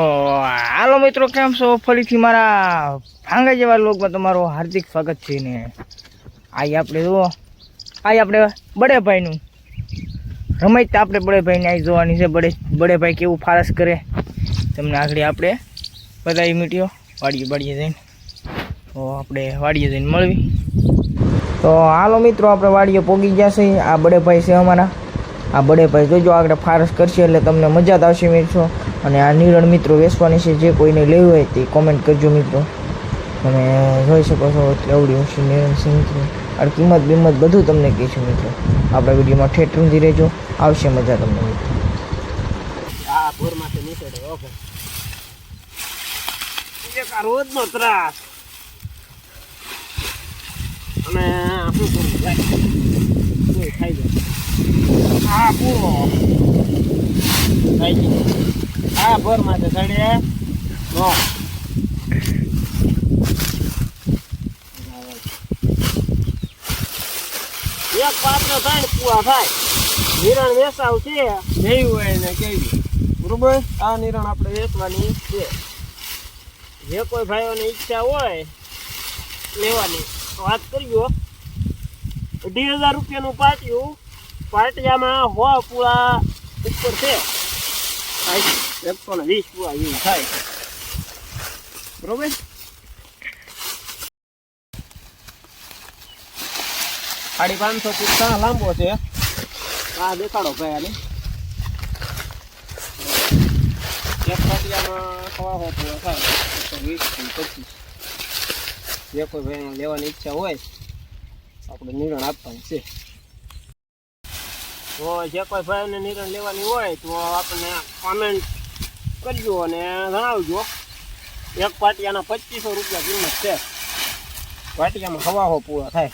હાલો મિત્રો, કેમ છો? ફરીથી મારા ભાંગા જેવા લોકમાં તમારું હાર્દિક સ્વાગત છે ને. આઈ આપણે જુઓ. આઈ આપણે બડેભાઈનું રમત આપણે બડેભાઈને આઈ જોવાની છે. બડે બડેભાઈ કેવું ફારસ કરે. તમને આગળ આપણે બતાવી મીટ્યો વાડીએ વાડીએ જઈને. તો આપણે વાડીએ જઈને મળવી. તો હાલો મિત્રો, આપણે વાડીએ પોગી ગયા છે. આ બડેભાઈ છે અમારા. આ બડેભાઈ જોજો, આગળ ફારસ કરશે એટલે તમને મજા જ આવશે મિત્રો. અને આ નિરણ મિત્રો વેચવાની છે, જે કોઈને લેવું હોય તે કોમેન્ટ કરજો મિત્રો. તમે જોઈ શકો છો એવડી ઊંચી નિરણ છે મિત્રો. આ કિંમત બિંમત બધું તમને કહીશું મિત્રો. આપણા વિડીયોમાં ઠેઠ ઊંધી રહેજો, આવશે મજા તમને મિત્રો. આ ભોરમાંથી નીકળે ત્રાસ. અને શું કરું ખાઈ જાય આ પૂરો. ખાઈ ગયો ભર ભોરમાંથી સડે નો એક પાત્ર થાય ને પૂરા થાય. નિરણ વેસાવ છે. જેવું હોય ને કેવી. બરોબર? આ નિરણ આપણે વેચવાની છે. જે કોઈ ભાઈઓની ઈચ્છા હોય લેવાની. વાત કરજો અઢી હજાર રૂપિયાનું પાટિયું. પાટિયામાં હો પૂરા ઉપર છે. એકસો ને વીસ પૂરા એવું થાય. બરોબર? સાડી પાંચસો ફૂટ લાંબો છે. આ દેખાડો ભાઈ આને. એક પાટિયામાં સવા હો પૂળા થાય. એકસો વીસ પચીસ. જે કોઈ ભાઈ લેવાની ઈચ્છા હોય આપણે નિરણ આપવાનું છે. તો જે કોઈ ભાઈને નિરણ લેવાની હોય તો આપણને કોમેન્ટ કરજો અને જણાવજો. એક પાટિયાના પચીસો રૂપિયા કિંમત છે. પાટિયામાં હવા હો પૂરા થાય.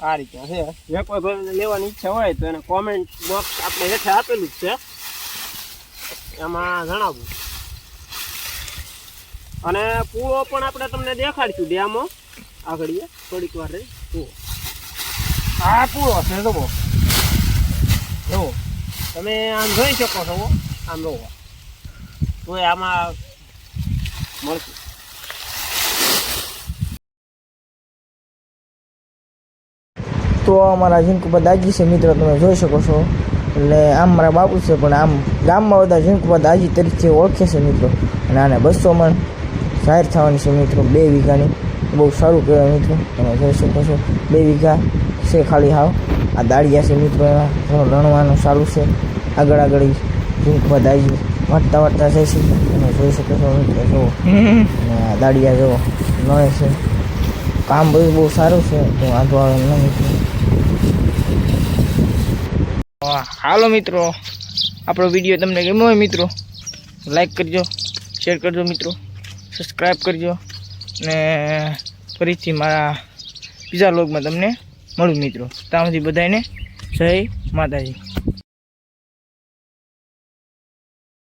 આ રીતે છે. જે કોઈ ભાઈને લેવાની ઈચ્છા હોય તો એને કોમેન્ટ બોક્સ આપણે હેઠે આપેલું જ છે. એમાં જણાવવું અને પૂળો પણ આપણે તમને દેખાડશું ડેમો. આગળ થોડીક વાર રહી. જુઓ. આ પૂરો છે જુઓ. જુઓ. તમે આમ જોઈ શકો છો આમ જુઓ તો આમાં મળશે. તો અમારા ઝીંકુપા દાજી છે મિત્રો તમે જોઈ શકો છો. એટલે આમ મારા બાપુ છે પણ આમ ગામમાં બધા ઝીંકુપા દાજી તરીકે ઓળખે છે મિત્રો. અને આને બસો મણ જાહેર થવાની છે મિત્રો બે વીઘાની. બહુ સારું કહેવાય મિત્રો. તમે જોઈ શકો છો, બે વીઘા છે ખાલી હાવ. આ દાળિયા છે મિત્રો, એમાં ઘણું રણવાનું સારું છે. આગળ આગળ ઝૂંક વધારી વાંચતા વાંચતા જાય છે. તમે જોઈ શકો છો મિત્રો, જુઓ. દાળિયા જુઓ, નળે છે. કામ બધું બહુ સારું છે. તો વાંધો આવે ન મિત્રો. હાલો મિત્રો. આપણો વીડિયો તમને ગમ્યો હોય મિત્રો, લાઈક કરજો, શેર કરજો મિત્રો, સબસ્ક્રાઈબ કરજો. ને ફરીથી મારા બીજા લોગમાં તમને મળું મિત્રો. ત્યાં સુધી બધાને જય માતાજી.